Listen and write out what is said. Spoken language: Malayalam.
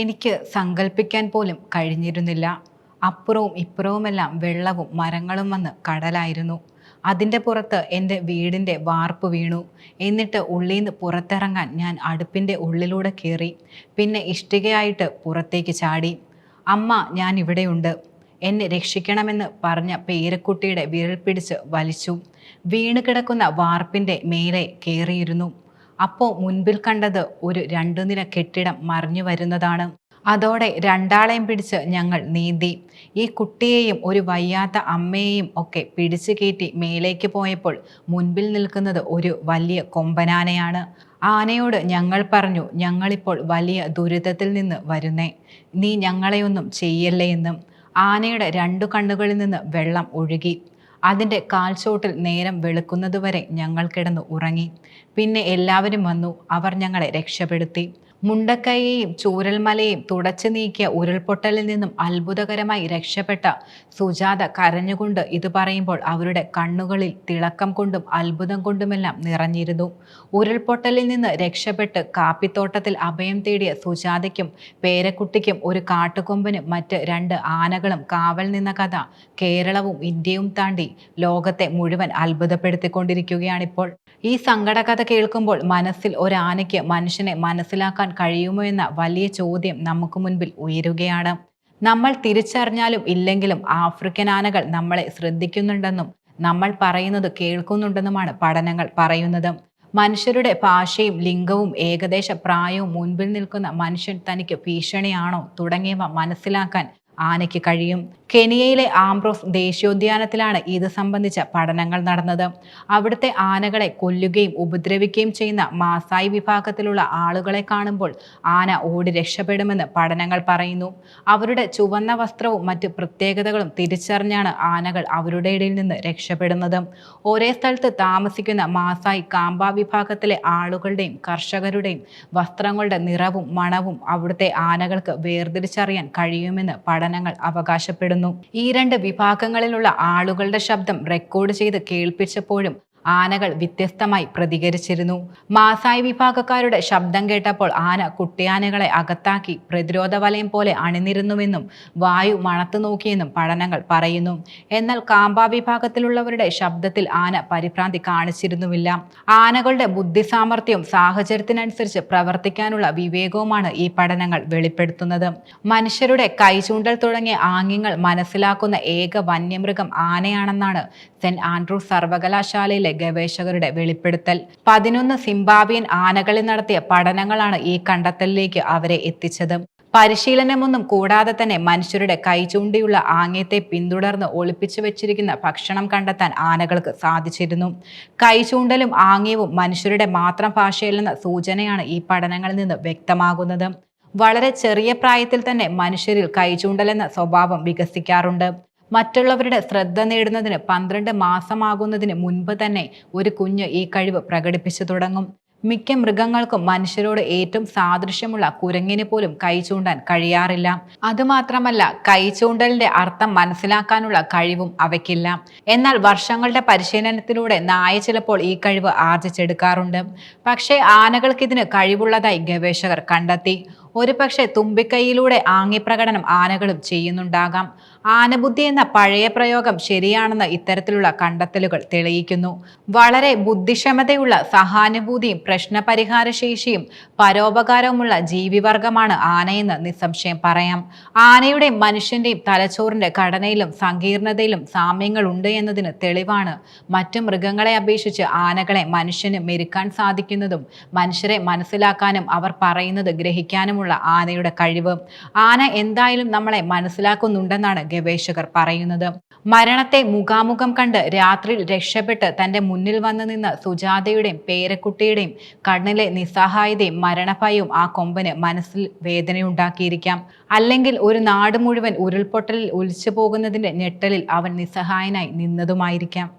എനിക്ക് സങ്കല്പിക്കാൻ പോലും കഴിഞ്ഞിരുന്നില്ല. അപ്പുറവും ഇപ്പുറവുമെല്ലാം വെള്ളവും മരങ്ങളും വന്ന് കടലായിരുന്നു. അതിന്റെ പുറത്ത് എന്റെ വീടിന്റെ വാർപ്പ് വീണു. എന്നിട്ട് ഉള്ളിൽ നിന്ന് പുറത്തിറങ്ങാൻ ഞാൻ അടുപ്പിന്റെ ഉള്ളിലൂടെ കയറി പിന്നെ ഇഷ്ടികയായിട്ട് പുറത്തേക്ക് ചാടി. അമ്മ ഞാൻ ഇവിടെയുണ്ട്. എന്നെ രക്ഷിക്കണമെന്ന് പറഞ്ഞ പേരക്കുട്ടിയുടെ വിരൽ പിടിച്ച് വലിച്ചു. വീണ് കിടക്കുന്ന വാർപ്പിന്റെ മേലെ കയറിയിരുന്നു അപ്പോൾ മുൻപിൽ കണ്ടത് ഒരു രണ്ടു നില കെട്ടിടം മറിഞ്ഞു വരുന്നതാണ്. അതോടെ രണ്ടാളെയും പിടിച്ച് ഞങ്ങൾ നീന്തി. ഈ കുട്ടിയെയും ഒരു വയ്യാത്ത അമ്മയെയും ഒക്കെ പിടിച്ചു കയറ്റി മേലേക്ക് പോയപ്പോൾ മുൻപിൽ നിൽക്കുന്നത് ഒരു വലിയ കൊമ്പനാനയാണ്. ആനയോട് ഞങ്ങൾ പറഞ്ഞു ഞങ്ങളിപ്പോൾ വലിയ ദുരിതത്തിൽ നിന്ന് വരുന്നേ. നീ ഞങ്ങളെയൊന്നും ചെയ്യല്ലേ എന്നും ആനയുടെ രണ്ടു കണ്ണുകളിൽ നിന്ന് വെള്ളം ഒഴുകി. അതിന്റെ കാൽച്ചോട്ടിൽ നേരം വെളുക്കുന്നതുവരെ ഞങ്ങൾ കിടന്നു ഉറങ്ങി. പിന്നെ എല്ലാവരും വന്നു. അവർ ഞങ്ങളെ രക്ഷപ്പെടുത്തി. മുണ്ടക്കൈയെയും ചൂരൽമലയും തുടച്ചു നീക്കിയ ഉരുൾപൊട്ടലിൽ നിന്നും അത്ഭുതകരമായി രക്ഷപ്പെട്ട സുജാത കരഞ്ഞുകൊണ്ട് ഇത് പറയുമ്പോൾ അവരുടെ കണ്ണുകളിൽ തിളക്കം കൊണ്ടും അത്ഭുതം കൊണ്ടുമെല്ലാം നിറഞ്ഞിരുന്നു. ഉരുൾപൊട്ടലിൽ നിന്ന് രക്ഷപ്പെട്ട് കാപ്പിത്തോട്ടത്തിൽ അഭയം തേടിയ സുജാതയ്ക്കും പേരക്കുട്ടിക്കും ഒരു കാട്ടുകൊമ്പനും മറ്റ് രണ്ട് ആനകളും കാവൽ നിന്ന കഥ കേരളവും ഇന്ത്യയും താണ്ടി ലോകത്തെ മുഴുവൻ അത്ഭുതപ്പെടുത്തിക്കൊണ്ടിരിക്കുകയാണിപ്പോൾ. ഈ സങ്കടകഥ കേൾക്കുമ്പോൾ മനസ്സിൽ ഒരാനയ്ക്ക് മനുഷ്യനെ മനസ്സിലാക്കാൻ കഴിയുമോ എന്ന വലിയ ചോദ്യം നമുക്ക് മുൻപിൽ ഉയരുകയാണ്. നമ്മൾ തിരിച്ചറിഞ്ഞാലും ഇല്ലെങ്കിലും ആഫ്രിക്കൻ ആനകൾ നമ്മളെ ശ്രദ്ധിക്കുന്നുണ്ടെന്നും നമ്മൾ പറയുന്നത് കേൾക്കുന്നുണ്ടെന്നുമാണ് പഠനങ്ങൾ പറയുന്നത്. മനുഷ്യരുടെ ഭാഷയും ലിംഗവും ഏകദേശ പ്രായവും മുൻപിൽ നിൽക്കുന്ന മനുഷ്യൻ തനിക്ക് ഭീഷണിയാണോ തുടങ്ങിയവ മനസ്സിലാക്കാൻ ആനയ്ക്ക് കഴിയും. കെനിയയിലെ ആംബ്രോസ് ദേശീയോദ്യാനത്തിലാണ് ഇത് സംബന്ധിച്ച പഠനങ്ങൾ നടന്നത്. അവിടുത്തെ ആനകളെ കൊല്ലുകയും ഉപദ്രവിക്കുകയും ചെയ്യുന്ന മാസായി വിഭാഗത്തിലുള്ള ആളുകളെ കാണുമ്പോൾ ആന ഓടി രക്ഷപ്പെടുമെന്ന് പഠനങ്ങൾ പറയുന്നു. അവരുടെ ചുവന്ന വസ്ത്രവും മറ്റ് പ്രത്യേകതകളും തിരിച്ചറിഞ്ഞാണ് ആനകൾ അവരുടെ ഇടയിൽ നിന്ന് രക്ഷപ്പെടുന്നത്. ഒരേ സ്ഥലത്ത് താമസിക്കുന്ന മാസായി കാമ്പ വിഭാഗത്തിലെ ആളുകളുടെയും കർഷകരുടെയും വസ്ത്രങ്ങളുടെ നിറവും മണവും അവിടുത്തെ ആനകൾക്ക് വേർതിരിച്ചറിയാൻ കഴിയുമെന്ന് പഠനങ്ങൾ അവകാശപ്പെടുന്നു. ഈ രണ്ട് വിഭാഗങ്ങളിലുള്ള ആളുകളുടെ ശബ്ദം റെക്കോർഡ് ചെയ്ത് കേൾപ്പിച്ചപ്പോഴും ആനകൾ വ്യത്യസ്തമായി പ്രതികരിച്ചിരുന്നു. മാസായി വിഭാഗക്കാരുടെ ശബ്ദം കേട്ടപ്പോൾ ആന കുട്ടിയാനകളെ അകത്താക്കി പ്രതിരോധ വലയം പോലെ അണിനിരുന്നുവെന്നും വായു മണത്തു നോക്കിയെന്നും പഠനങ്ങൾ പറയുന്നു. എന്നാൽ കാമ്പ വിഭാഗത്തിലുള്ളവരുടെ ശബ്ദത്തിൽ ആന പരിഭ്രാന്തി കാണിച്ചിരുന്നുമില്ല. ആനകളുടെ ബുദ്ധിസാമർഥ്യവും സാഹചര്യത്തിനനുസരിച്ച് പ്രവർത്തിക്കാനുള്ള വിവേകവുമാണ് ഈ പഠനങ്ങൾ വെളിപ്പെടുത്തുന്നത്. മനുഷ്യരുടെ കൈചൂണ്ടൽ തുടങ്ങിയ ആംഗ്യങ്ങൾ മനസ്സിലാക്കുന്ന ഏക വന്യമൃഗം ആനയാണെന്നാണ് സെന്റ് ആൻഡ്രൂ സർവകലാശാലയിലെ ഗവേഷകരുടെ വെളിപ്പെടുത്തൽ. പതിനൊന്ന് സിംബാബിയൻ ആനകളിൽ നടത്തിയ പഠനങ്ങളാണ് ഈ കണ്ടെത്തലിലേക്ക് അവരെ എത്തിച്ചത്. പരിശീലനമൊന്നും കൂടാതെ തന്നെ മനുഷ്യരുടെ കൈചൂണ്ടിയുള്ള ആംഗ്യത്തെ പിന്തുടർന്ന് ഒളിപ്പിച്ചു വെച്ചിരിക്കുന്ന ഭക്ഷണം കണ്ടെത്താൻ ആനകൾക്ക് സാധിച്ചിരുന്നു. കൈചൂണ്ടലും ആംഗ്യവും മനുഷ്യരുടെ മാത്രം ഭാഷയിലെന്ന സൂചനയാണ് ഈ പഠനങ്ങളിൽ നിന്ന് വ്യക്തമാകുന്നത്. വളരെ ചെറിയ പ്രായത്തിൽ തന്നെ മനുഷ്യരിൽ കൈചൂണ്ടലെന്ന സ്വഭാവം വികസിക്കാറുണ്ട്. മറ്റുള്ളവരുടെ ശ്രദ്ധ നേടുന്നതിന് പന്ത്രണ്ട് മാസമാകുന്നതിന് മുൻപ് തന്നെ ഒരു കുഞ്ഞ് ഈ കഴിവ് പ്രകടിപ്പിച്ചു തുടങ്ങും. മിക്ക മൃഗങ്ങൾക്കും മനുഷ്യരോട് ഏറ്റവും സാദൃശ്യമുള്ള കുരങ്ങിന് പോലും കൈ ചൂണ്ടാൻ കഴിയാറില്ല. അതുമാത്രമല്ല കൈ ചൂണ്ടലിന്റെ അർത്ഥം മനസ്സിലാക്കാനുള്ള കഴിവും അവയ്ക്കില്ല. എന്നാൽ വർഷങ്ങളുടെ പരിശീലനത്തിലൂടെ നായ ചിലപ്പോൾ ഈ കഴിവ് ആർജിച്ചെടുക്കാറുണ്ട്. പക്ഷേ ആനകൾക്ക് ഇതിന് കഴിവുള്ളതായി ഗവേഷകർ കണ്ടെത്തി. ഒരു പക്ഷേ തുമ്പിക്കൈയിലൂടെ ആംഗ്യപ്രകടനം ആനകളും ചെയ്യുന്നുണ്ടാകാം. ആനബുദ്ധി എന്ന പഴയ പ്രയോഗം ശരിയാണെന്ന് ഇത്തരത്തിലുള്ള കണ്ടെത്തലുകൾ തെളിയിക്കുന്നു. വളരെ ബുദ്ധിക്ഷമതയുള്ള സഹാനുഭൂതിയും പ്രശ്നപരിഹാരശേഷിയും പരോപകാരവുമുള്ള ജീവിവർഗമാണ് ആനയെന്ന് നിസ്സംശയം പറയാം. ആനയുടെയും മനുഷ്യന്റെയും തലച്ചോറിന്റെ ഘടനയിലും സങ്കീർണതയിലും സാമ്യങ്ങളുണ്ട് എന്നതിന് തെളിവാണ് മറ്റു മൃഗങ്ങളെ അപേക്ഷിച്ച് ആനകളെ മനുഷ്യന് മെരുക്കാൻ സാധിക്കുന്നതും മനുഷ്യരെ മനസ്സിലാക്കാനും അവർ പറയുന്നത് ഗ്രഹിക്കാനുമുള്ള ആനയുടെ കഴിവ്. ആന എന്തായാലും നമ്മളെ മനസ്സിലാക്കുന്നുണ്ടെന്നാണ് ഗവേഷകർ പറയുന്നത്. മരണത്തെ മുഖാമുഖം കണ്ട് രാത്രിയിൽ രക്ഷപ്പെട്ട് തന്റെ മുന്നിൽ വന്നു നിന്ന സുജാതയുടെയും പേരക്കുട്ടിയുടെയും കണ്ണിലെ നിസ്സഹായതയും മരണഭയവും ആ കൊമ്പന് മനസ്സിൽ വേദനയുണ്ടാക്കിയിരിക്കാം. അല്ലെങ്കിൽ ഒരു നാട് മുഴുവൻ ഉരുൾപൊട്ടലിൽ ഒലിച്ചു പോകുന്നതിന്റെ ഞെട്ടലിൽ അവൻ നിസ്സഹായനായി നിന്നതുമായിരിക്കാം.